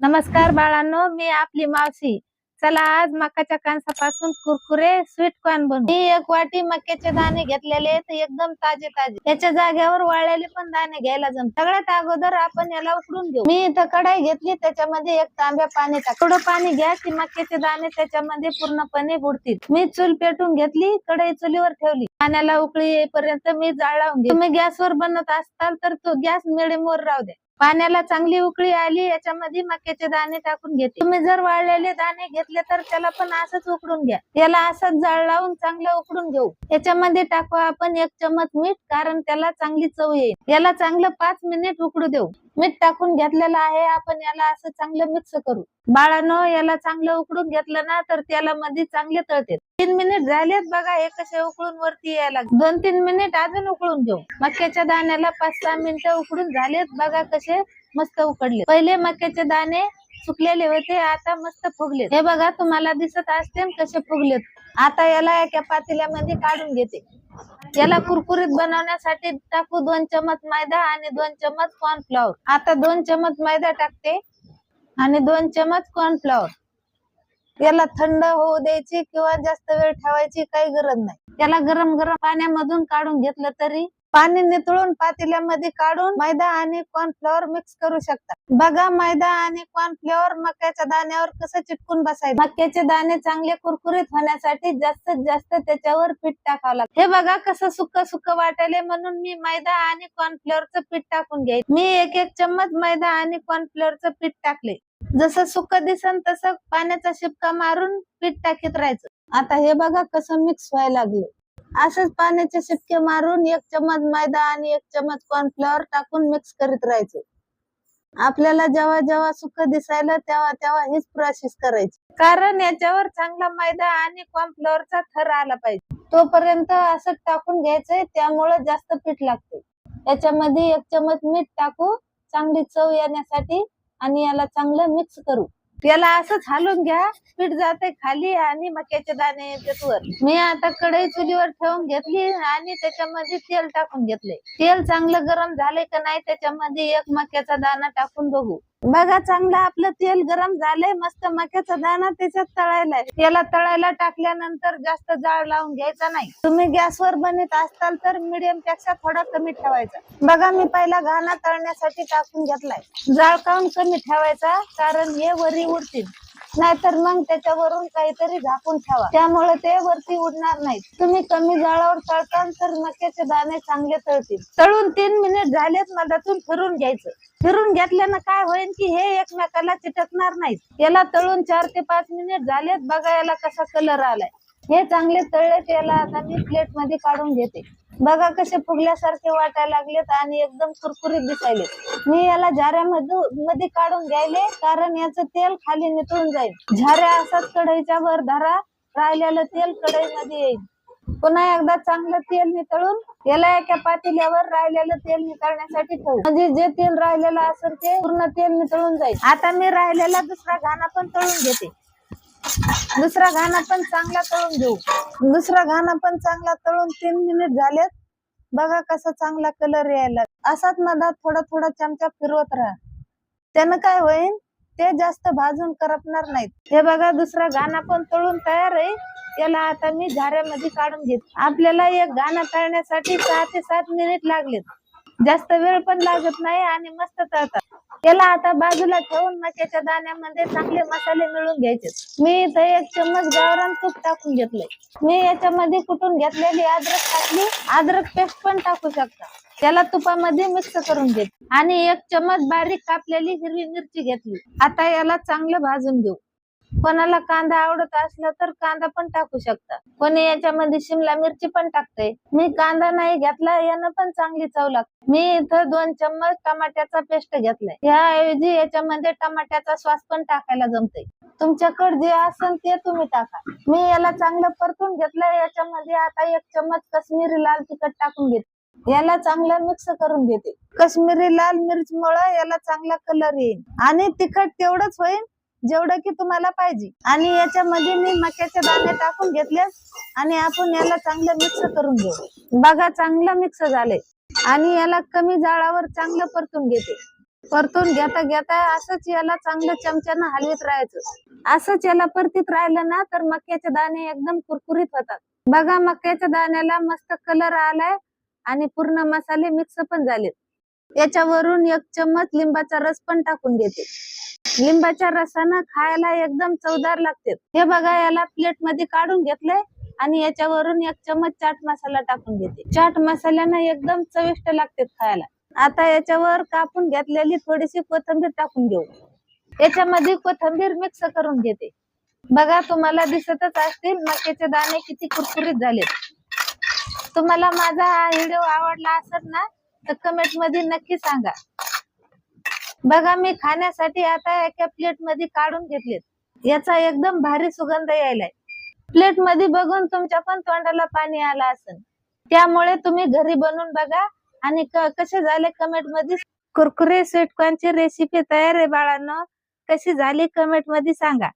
नमस्कार बाळांनो मी आपली मावशी. चला आज मकाच्या कांसापासून कुरकुरे स्वीट कॉर्न बनवू. मी एक वाटी मक्याचे दाणे घेतलेले एकदम ताजे ताजे. त्याच्या जागेवर वाळलेले पण दाणे घ्यायला जम सगळ्यात अगोदर आपण याला उकडून घेऊ. मी इथं कढाई घेतली त्याच्यामध्ये एक तांब्या पाणी टाक थोडं पाणी घ्या की मक्याचे दाणे त्याच्यामध्ये पूर्णपणे बुडतील. मी चूल पेटून घेतली कढई चुलीवर ठेवली. पाण्याला उकळी येईपर्यंत मी जाळ लावून तुम्ही गॅसवर बनवत असताल तर तो गॅस मिडियम वर राहू द्या. पाण्याला चांगली उकळी आली याच्यामध्ये मक्याचे दाणे टाकून घेते. तुम्ही जर वाळलेले दाणे घेतले तर त्याला पण असंच उकडून घ्या. त्याला असंच जाळ लावून चांगलं उकडून घेऊ. याच्यामध्ये टाकू आपण एक चमच मीठ कारण त्याला चांगली चव येईल. याला चांगलं पाच मिनिट उकडू देऊ. मीठ टाकून घेतलेलं आहे आपण याला असं चांगलं मिक्स करू. बाळानो याला चांगलं उकडून घेतलं ना तर त्याला मध्ये चांगले तळते. तीन मिनिट झालेत बघा हे कसे उकळून वरती यायला दोन तीन मिनिट अजून उकळून घेऊ. मक्याच्या दाण्याला पाच सहा मिनिटं उकडून झालेत बघा कसे मस्त उकडले. पहिले मक्याचे दाणे सुकलेले होते आता मस्त फुगले हे बघा तुम्हाला दिसत असते कसे फुगलेत. आता याला एका पातेल्यामध्ये काढून घेते. याला कुरकुरीत बनवण्यासाठी टाकू दोन चमच मैदा आणि दोन चमच कॉर्नफ्लॉवर आता दोन चमच मैदा टाकते आणि दोन चमच कॉर्नफ्लॉवर याला थंड होऊ द्यायची किंवा जास्त वेळ ठेवायची काही गरज नाही. याला गरम गरम पाण्यामधून काढून घेतलं तरी पाणी नितळून पातेल्यामध्ये काढून मैदा आणि कॉर्नफ्लॉवर मिक्स करू शकता. बघा मैदा आणि कॉर्नफ्लॉवर मक्याच्या दाण्यावर कसं चिटकून बसायचं. मक्याचे दाणे चांगले कुरकुरीत होण्यासाठी जास्तीत जास्त त्याच्यावर पीठ टाकावं लागतं. हे बघा कसं सुक्क सुक्क वाटले म्हणून मी मैदा आणि कॉर्नफ्लॉवरचं पीठ टाकून घ्याय मी एक एक चम्मच मैदा आणि कॉर्नफ्लॉवरचं पीठ टाकले जसं सुक्क दिसन तसं पाण्याचा शिपका मारून पीठ टाकीत राहायचं. आता हे बघा कसं मिक्स व्हायला लागले असंच पाण्याचे शिपके मारून एक चमच मैदा आणि एक चमच कॉर्नफ्लॉवर टाकून मिक्स करीत राहायचे. आपल्याला जेव्हा जेव्हा सुख दिसायला तेव्हा तेव्हा हीच प्रोसेस करायची. कारण याच्यावर चांगला मैदा आणि कॉर्नफ्लॉवरचा थर आला पाहिजे. तोपर्यंत असं टाकून घ्यायचंय त्यामुळे जास्त पीठ लागते. याच्यामध्ये एक चमच मीठ टाकू चांगली चव येण्यासाठी आणि याला चांगलं मिक्स करू. याला असंच हालून घ्या पीठ जाते खाली आणि मक्याचे दाणे येतात वर मी आता कढई चुलीवर ठेवून घेतली आणि त्याच्यामध्ये तेल टाकून घेतले तेल चांगलं गरम झाले का नाही त्याच्यामध्ये एक मक्याचा दाणा टाकून बघू. बघा चांगलं आपलं तेल गरम झालंय मस्त मक्याचा दाणा त्याच्यात तळायलाय. त्याला तळायला टाकल्यानंतर जास्त जाळ लावून घ्यायचा नाही. तुम्ही गॅसवर बनत असताल तर मिडियमपेक्षा थोडा कमी ठेवायचा. बघा मी पहिला घाणा तळण्यासाठी टाकून घेतलाय. जाळ काऊन कमी ठेवायचा? कारण हे वरी उडतील नाहीतर मग त्याच्यावरून काहीतरी झाकून ठेवा. त्यामुळे ते वरती उडणार नाहीत. तुम्ही कमी जाळावर तळताल तर मक्याचे दाणे चांगले तळतील. तळून तीन मिनिट झालेत मधातून फिरून घ्यायचं. फिरून घेतल्यानं काय होईल की हे एकमेकाला चिटकणार नाहीत. याला तळून चार ते पाच मिनिट झालेत बघा याला कसा कलर आलाय. हे चांगले तळलेत याला आता मी प्लेटमध्ये काढून घेते. बघा कसे फुगल्यासारखे वाटायला लागलेत आणि एकदम कुरकुरीत दिसायले. मी याला झाऱ्यामध्ये मध्ये काढून घ्यायले कारण याचं तेल खाली नितळून जाईल. झाऱ्या असतात कढईच्या वर धरा राहिलेलं तेल कढईमध्ये येईल. पुन्हा एकदा चांगलं तेल नितळून याला एका पातेल्यावर राहिलेलं तेल नितळण्यासाठी ठेवू. म्हणजे जे तेल राहिलेलं असेल ते पूर्ण तेल नितळून जाईल. आता मी राहिलेला दुसरा घाणा पण तळून घेते. दुसरा घाणा पण चांगला तळून घेऊ. दुसरा घाणा पण चांगला तळून तीन मिनिट झालेत. बघा कसा चांगला कलर यायला. असाच मधात थोडा थोडा चमचा फिरवत राहा. त्यानं काय होईल ते जास्त भाजून करपणार नाहीत. हे बघा दुसरा घाणा पण तळून तयार आहे. त्याला आता मी झाऱ्यामध्ये काढून घेत. आपल्याला एक घाणा तळण्यासाठी सहा ते सात मिनिट लागलेत. जास्त वेळ पण लागत नाही आणि मस्त तळतात. त्याला आता बाजूला ठेवून मक्याच्या दाण्यामध्ये चांगले मसाले मिळून घ्यायचे. मी इथं एक चम्मच गावरान तूप टाकून घेतलंय. मी याच्यामध्ये कुठून घेतलेली अद्रक टाकली अद्रक पेस्ट पण टाकू शकता. त्याला तुपामध्ये मिक्स करून घेत. आणि एक चम्मच बारीक कापलेली हिरवी मिरची घेतली. आता याला चांगलं भाजून घेऊ. कोणाला कांदा आवडत असला तर कांदा पण टाकू शकता. कोणी याच्यामध्ये शिमला मिरची पण टाकते मी कांदा नाही घेतला यानं पण चांगली चव लागते. मी इथं दोन चम्मच टमाट्याचा पेस्ट घेतलाय. याऐवजी याच्यामध्ये टमाट्याचा श्वास पण टाकायला जमते तुमच्याकडे जे असेल ते तुम्ही टाका. मी याला चांगलं परतून घेतलंय याच्यामध्ये आता एक चम्मच कश्मीरी लाल तिखट टाकून घेते. याला चांगलं मिक्स करून घेते. कश्मीरी लाल मिरच मुळे याला चांगला कलर येईल आणि तिखट तेवढंच होईल जेवढं की तुम्हाला पाहिजे. आणि याच्यामध्ये मी मक्याचे दाणे टाकून घेतले आणि आपण याला चांगलं मिक्स करून घेऊ. बघा चांगलं मिक्स झाले. आणि याला कमी जाळावर चांगलं परतून घेते. परतून घेता घेता असंच याला चांगलं चमच्यानं हलवीत राहायचं. असंच याला परतीत राहिलं ना तर मक्याचे दाणे एकदम कुरकुरीत होतात. बघा मक्याच्या दाण्याला मस्त कलर आलाय आणि पूर्ण मसाले मिक्स पण झालेत. याच्यावरून एक चम्मच लिंबाचा रस पण टाकून घेते. लिंबाच्या रसानं खायला एकदम चवदार लागते. हे बघा याला प्लेटमध्ये काढून घेतलंय आणि याच्यावरून एक चम्मच चाट मसाला टाकून घेते. चाट मसाल्यानं एकदम चविष्ट लागते खायला. आता याच्यावर कापून घेतलेली थोडीशी कोथिंबीर टाकून घेऊ. याच्यामध्ये कोथिंबीर मिक्स करून घेते. बघा तुम्हाला दिसतच असतील मक्याचे दाणे किती कुरकुरीत झालेत. तुम्हाला माझा हा व्हिडिओ आवडला असेल ना तर कमेंटमध्ये नक्की सांगा. बघा मी खाण्यासाठी आता एका प्लेटमध्ये काढून घेतलेत. याचा एकदम भारी सुगंध यायलाय. प्लेटमध्ये बघून तुमच्या पण तोंडाला पाणी आला असेल. त्यामुळे तुम्ही घरी बनवून बघा. आणि क- कसे झाले कमेंटमध्ये कुरकुरे स्वीटकॉर्नची रेसिपी तयार आहे बाळांनो. कशी झाली कमेंटमध्ये सांगा.